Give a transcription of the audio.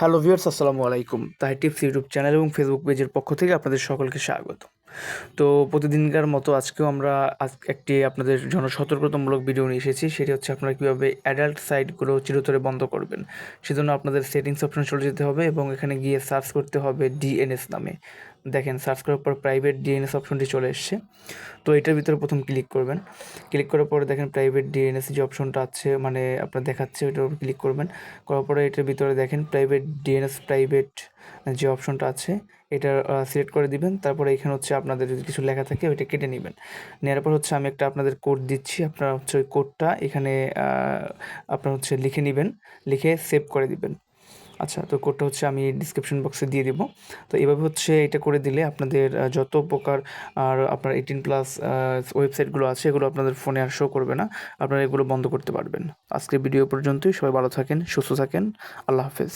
Hello viewers, আসসালামু আলাইকুম। তাই টিপস ইউটিউব চ্যানেল এবং ফেসবুক পেজের পক্ষ থেকে আপনাদের সকলকে স্বাগত। তো প্রতিদিনকার মতো আজকেও আমরা আজ একটি আপনাদের জনসতর্কতামূলক ভিডিও নিয়ে এসেছি। সেটি হচ্ছে আপনারা কীভাবে অ্যাডাল্ট সাইটগুলো চিরতরে বন্ধ করবেন। সেজন্য আপনাদের সেটিংস অপশন চলে যেতে হবে এবং এখানে গিয়ে সার্চ করতে হবে ডিএনএস নামে। দেখেন সার্চ করার পর প্রাইভেট ডিএনএস অপশনটি চলে এসছে। তো এটার ভিতরে প্রথম ক্লিক করবেন। ক্লিক করার পরে দেখেন প্রাইভেট ডিএনএস যে অপশনটা আছে মানে আপনার দেখাচ্ছে ওইটার উপর ক্লিক করবেন। করার পরে এটার ভিতরে দেখেন প্রাইভেট ডিএনএস প্রাইভেট যে অপশনটা আছে, এটা সিলেক্ট করে দিবেন। তারপরে এখানে হচ্ছে আপনাদের যদি কিছু লেখা থাকে, ওইটা কেটে নেবেন। নেওয়ার পর হচ্ছে আমি একটা আপনাদের কোড দিচ্ছি। আপনারা হচ্ছে ওই কোডটা এখানে আপনার হচ্ছে লিখে নেবেন। লিখে সেভ করে দিবেন। আচ্ছা তো কোডটা হচ্ছে আমি ডিসক্রিপশন বক্সে দিয়ে দেবো। তো এভাবে হচ্ছে এটা করে দিলে আপনাদের যত প্রকার, আর আপনার এইটিন প্লাস ওয়েবসাইটগুলো আছে, এগুলো আপনাদের ফোনে আর শো করবে না। আপনারা এগুলো বন্ধ করতে পারবেন। আজকের ভিডিও পর্যন্তই। সবাই ভালো থাকেন, সুস্থ থাকেন। আল্লাহ হাফেজ।